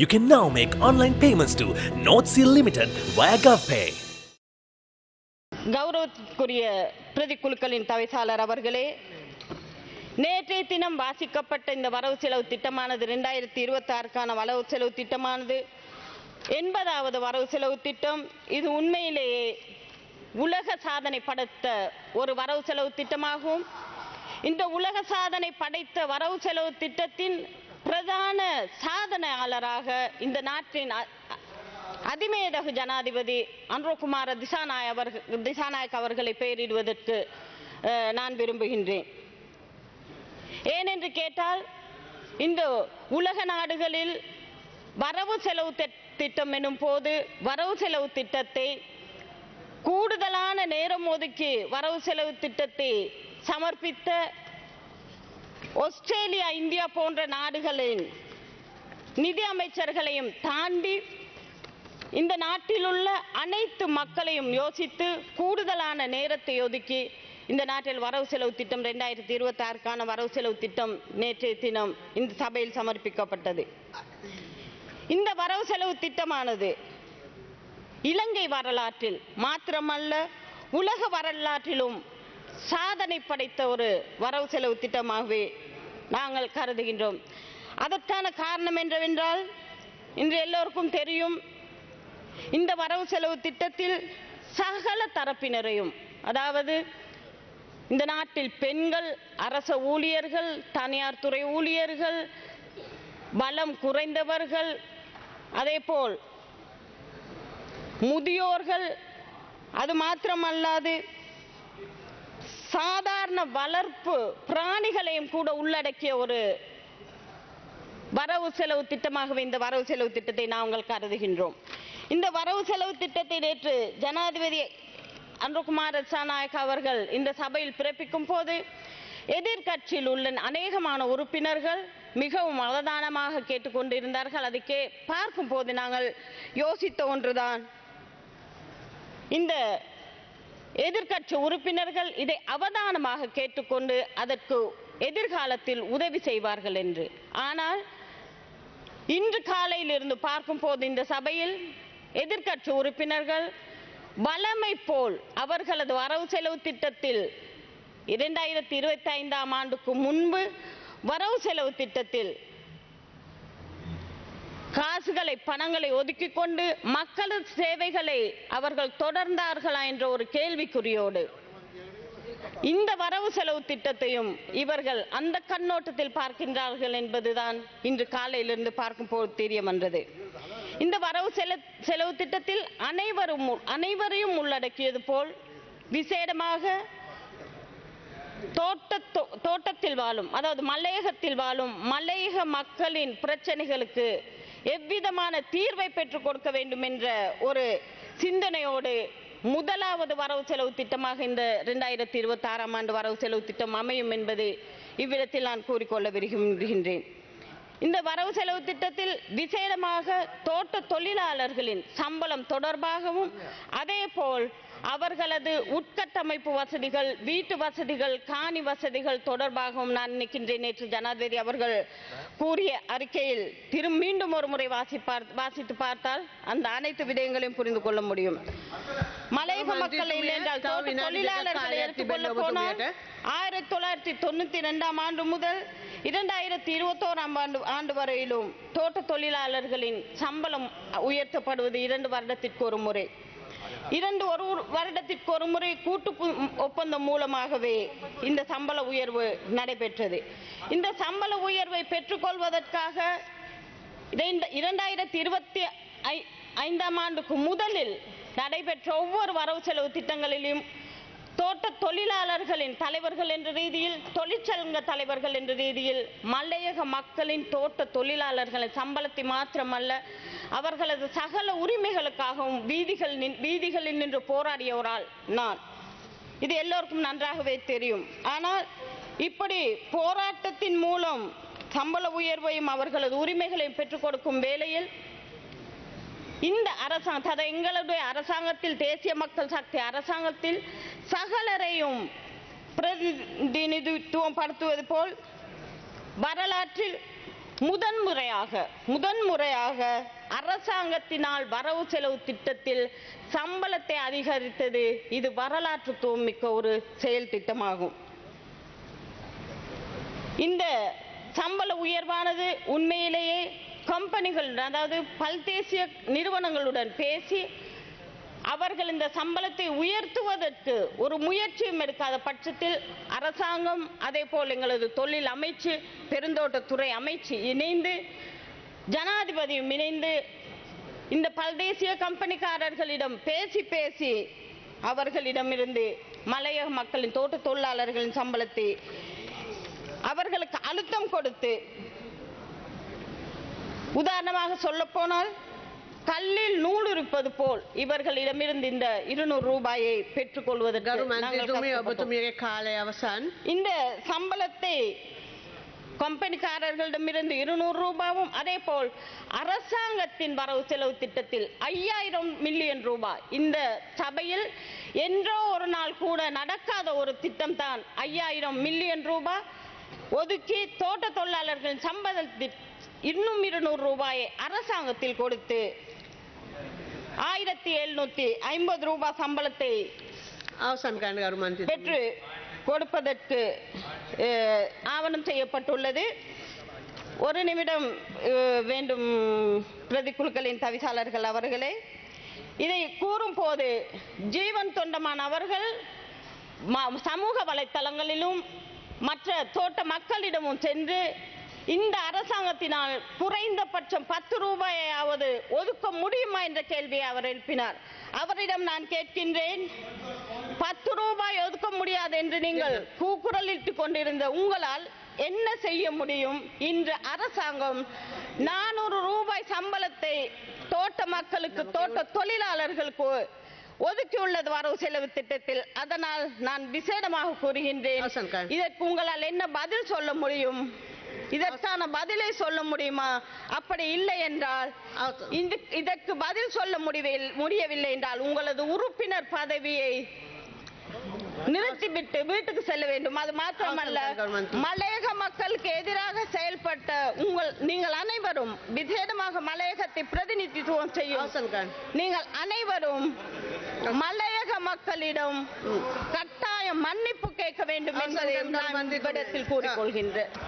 You can now make online payments to North Sea Limited via GovPay. கௌரவத்துக்குரிய பிரதிக்குழுக்களின் தவிசாளர் அவர்களே நேற்றைய தினம் வாசிக்கப்பட்ட இந்த வரவு செலவு திட்டமானது ரெண்டாயிரத்தி இருபத்தி ஆறுக்கான வரவு செலவு திட்டமானது. எண்பதாவது வரவு செலவு திட்டம். இது உண்மையிலேயே உலக சாதனை படைத்த ஒரு வரவு செலவு திட்டமாகும். இந்த உலக சாதனை படைத்த வரவு செலவு திட்டத்தின் பிரதான சாதனையாளராக இந்த நாட்டின் அ- அதிமேதகு ஜனாதிபதி அன்ரோகுமார திசாநாய அவர்கள் திசாநாயக் அவர்களை பெயரிடுவதற்கு நான் விரும்புகின்றேன். ஏனென்று கேட்டால் இந்த உலக நாடுகளில் வரவு செலவு திட்டம் எனும் போது வரவு செலவு திட்டத்தை கூடுதலான நேரம் ஒதுக்கி வரவு செலவு திட்டத்தை சமர்ப்பித்த ஆஸ்திரேலியா இந்தியா போன்ற நாடுகளின் நிதி அமைச்சர்களையும் தாண்டி இந்த நாட்டில் உள்ள அனைத்து மக்களையும் யோசித்து கூடுதலான நேரத்தை ஒதுக்கி இந்த நாட்டில் வரவு செலவு திட்டம் ரெண்டாயிரத்தி இருபத்தி ஆறுக்கான வரவு செலவு திட்டம் நேற்றைய தினம் இந்த சபையில் சமர்ப்பிக்கப்பட்டது. இந்த வரவு செலவு திட்டமானது இலங்கை வரலாற்றில் மாத்திரமல்ல உலக வரலாற்றிலும் சாதனை படைத்த ஒரு வரவு செலவு திட்டமாகவே நாங்கள் கருதுகின்றோம். அதற்கான காரணம் என்னவென்றால் இன்று எல்லோருக்கும் தெரியும் இந்த வரவு செலவு திட்டத்தில் சகல தரப்பினரையும் அதாவது இந்த நாட்டில் பெண்கள் அரச ஊழியர்கள் தனியார் துறை ஊழியர்கள் பலம் குறைந்தவர்கள் அதேபோல் முதியோர்கள் அது மாத்திரமல்லாது சாதாரண வளர்ப்பு பிராணிகளையும் கூட உள்ளடக்கிய ஒரு வரவு செலவு திட்டமாகவே இந்த வரவு செலவு திட்டத்தை நாங்கள் கருதுகின்றோம். இந்த வரவு செலவு திட்டத்தை நேற்று ஜனாதிபதி அன்புகுமார் ரட்சாநாயக் அவர்கள் இந்த சபையில் பிறப்பிக்கும் போது எதிர்க்கட்சியில் உள்ள அநேகமான உறுப்பினர்கள் மிகவும் அவதானமாக கேட்டுக்கொண்டிருந்தார்கள் அதுக்கே பார்க்கும் போது நாங்கள் யோசித்த ஒன்றுதான். இந்த எதிர்க்கட்சி உறுப்பினர்கள் இதை அவதானமாக கேட்டுக்கொண்டு அதற்கு எதிர்காலத்தில் உதவி செய்வார்கள் என்று. ஆனால் இன்று காலையில் இருந்து பார்க்கும் போது இந்த சபையில் எதிர்க்கட்சி உறுப்பினர்கள் வளமை போல் அவர்களது வரவு செலவு திட்டத்தில் இரண்டாயிரத்தி இருபத்தி ஐந்தாம் ஆண்டுக்கு முன்பு வரவு செலவு திட்டத்தில் காசுகளை பணங்களை ஒதுக்கி கொண்டு மக்களது சேவைகளை அவர்கள் தொடர்ந்தார்களா என்ற ஒரு கேள்விக்குறியோடு. இந்த வரவு செலவு திட்டத்தையும் இவர்கள் அந்த கண்ணோட்டத்தில் பார்க்கின்றார்கள் என்பதுதான் இன்று காலையிலிருந்து பார்க்கும் போது தெரிய வந்தது இந்த வரவு செலவு திட்டத்தில் அனைவரும் அனைவரையும் உள்ளடக்கியது போல் விசேடமாக தோட்ட தோட்டத்தில் வாழும் அதாவது மலையகத்தில் வாழும் மலையக மக்களின் பிரச்சனைகளுக்கு எவ்விதமான தீர்வை பெற்றுக் கொடுக்க வேண்டும் என்ற ஒரு சிந்தனையோடு முதலாவது வரவு செலவு திட்டமாக இந்த இரண்டாயிரத்தி இருபத்தி ஆறாம் ஆண்டு வரவு செலவு திட்டம் அமையும் என்பது இவ்விடத்தில் நான் கூறிக்கொள்ள விரும்புகின்றேன். இந்த வரவு செலவு திட்டத்தில் விசேடமாக தோட்ட தொழிலாளர்களின் சம்பளம் தொடர்பாகவும் அதேபோல் அவர்களது உட்கட்டமைப்பு வசதிகள் வீட்டு வசதிகள் காணி வசதிகள் தொடர்பாகவும் நான் நினைக்கின்றேன். நேற்று ஜனாதிபதி அவர்கள் கூறிய அறிக்கையில் திரும் மீண்டும் ஒரு முறை வாசிப்பார் வாசித்து பார்த்தால் அந்த அனைத்து விடயங்களையும் புரிந்து கொள்ள முடியும். மலையக மக்கள் இல்லை என்றால் தொழிலாளர்களை எடுத்துக்கொள்ள போனால் ஆயிரத்தி தொள்ளாயிரத்தி தொண்ணூத்தி ரெண்டாம் ஆண்டு முதல் இரண்டாயிரத்தி இருபத்தோராம் ஆண்டு ஆண்டு வரையிலும் தோட்ட தொழிலாளர்களின் சம்பளம் உயர்த்தப்படுவது இரண்டு வருடத்திற்கு ஒரு முறை. இரண்டு ஒரு வருடத்திற்கு ஒரு முறை கூட்டு ஒப்பந்தம் மூலமாகவே இந்த சம்பள உயர்வு நடைபெற்றது. இந்த சம்பள உயர்வை பெற்றுக்கொள்வதற்காக இரண்டாயிரத்தி இருபத்தி ஐ- ஐந்தாம் ஆண்டுக்கு முதலில் நடைபெற்ற ஒவ்வொரு வரவு செலவு திட்டங்களிலும் தோட்ட தொழிலாளர்களின் தலைவர்கள் என்ற ரீதியில் தொழிற்சங்க தலைவர்கள் என்ற ரீதியில் மலையக மக்களின் தோட்ட தொழிலாளர்களின் சம்பளத்தை மாத்திரமல்ல அவர்களது சகல உரிமைகளுக்காகவும் வீதிகள் வீதிகளில் நின்று போராடியவரால் நான். இது எல்லோருக்கும் நன்றாகவே தெரியும். ஆனால் இப்படி போராட்டத்தின் மூலம் சம்பள உயர்வையும் அவர்களது உரிமைகளையும் பெற்றுக் கொடுக்கும் வேளையில் இந்த அரசாங்கம் எங்களுடைய அரசாங்கத்தில் தேசிய மக்கள் சக்தி அரசாங்கத்தில் சகலரையும் பிரதிநிதித்துவம் படுத்துவது போல் வரலாற்றில் முதன்முறையாக முதன்முறையாக அரசாங்கத்தினால் வரவு செலவு திட்டத்தில் சம்பளத்தை அதிகரித்தது இது வரலாற்றுத்துவம் மிக்க ஒரு செயல் திட்டமாகும். இந்த சம்பள உயர்வானது உண்மையிலேயே கம்பெனிகள் அதாவது பல்தேசிய நிறுவனங்களுடன் பேசி அவர்கள் இந்த சம்பளத்தை உயர்த்துவதற்கு ஒரு முயற்சியும் எடுக்காத பட்சத்தில் அரசாங்கம் அதே போல் எங்களது தொழில் அமைச்சு பெருந்தோட்டத்துறை அமைச்சு இணைந்து ஜனாதிபதியும் இணைந்து இந்த பல்தேசிய கம்பெனிக்காரர்களிடம் பேசி பேசி அவர்களிடமிருந்து மலையக மக்களின் தோட்ட தொழிலாளர்களின் சம்பளத்தை அவர்களுக்கு அழுத்தம் கொடுத்து உதாரணமாக சொல்லப்போனால் கல்லில் நூல் இருப்பது போல் இவர்களிடமிருந்து இந்த இருநூறு ரூபாயை பெற்றுக்கொள்வதற்கு இந்த சம்பளத்தை கம்பெனிக்காரர்களிடமிருந்து இருநூறு ரூபாவும் அதே போல் அரசாங்கத்தின் வரவு செலவு திட்டத்தில் ஐயாயிரம் மில்லியன் ரூபாய். இந்த சபையில் என்றோ ஒரு நாள் கூட நடக்காத ஒரு திட்டம் தான் ஐயாயிரம் மில்லியன் ரூபாய். ஒதுக்கி தோட்ட தொழிலாளர்களின் சம்பளத்திற்கு இன்னும் இருநூறு ரூபாயை அரசாங்கத்தில் கொடுத்து ஆயிரத்தி எழுநூத்தி ஐம்பது ரூபாய் சம்பளத்தை பெற்று கொடுப்பதற்கு ஆவணம் செய்யப்பட்டுள்ளது. ஒரு நிமிடம் வேண்டும் பிரதிக்குழுக்களின் தவிசாளர்கள் அவர்களே. இதை கூறும்போது ஜீவன் தொண்டமான அவர்கள் சமூக வலைத்தளங்களிலும் மற்ற தோட்ட மக்களிடமும் சென்று இந்த அரசாங்கத்தினால் குறைந்தபட்சம் பத்து ரூபாயாவது ஒதுக்க முடியுமா என்ற கேள்வியை அவர் எழுப்பினார். அவரிடம் நான் கேட்கின்றேன் பத்து ரூபாய் ஒதுக்க முடியாது என்று நீங்கள் கூக்குரலிட்டுக் கொண்டிருந்த உங்களால் என்ன செய்ய முடியும்? இன்று அரசாங்கம் நானூறு ரூபாய் சம்பளத்தை தோட்ட மக்களுக்கு தோட்ட தொழிலாளர்களுக்கு ஒதுக்கியுள்ளது வரவு செலவு திட்டத்தில். அதனால் நான் விசேடமாக கூறுகின்றேன். இதற்கு உங்களால் என்ன பதில் சொல்ல முடியும்? இதற்கான பதிலை சொல்ல முடியுமா? அப்படி இல்லை என்றால் இதற்கு பதில் சொல்ல முடியவில்லை என்றால் உங்களது உறுப்பினர் பதவியை நிறுத்திவிட்டு வீட்டுக்கு செல்ல வேண்டும். அது மாத்திரமல்ல மலையக மக்களுக்கு எதிராக செயல்பட்ட உங்கள் நீங்கள் அனைவரும் விசேடமாக மலையகத்தை பிரதிநிதித்துவம் செய்யும். நீங்கள் அனைவரும் மலையக மக்களிடம் கட்டாயம் மன்னிப்பு கேட்க வேண்டும் என்பதை நான் இவ்விடத்தில்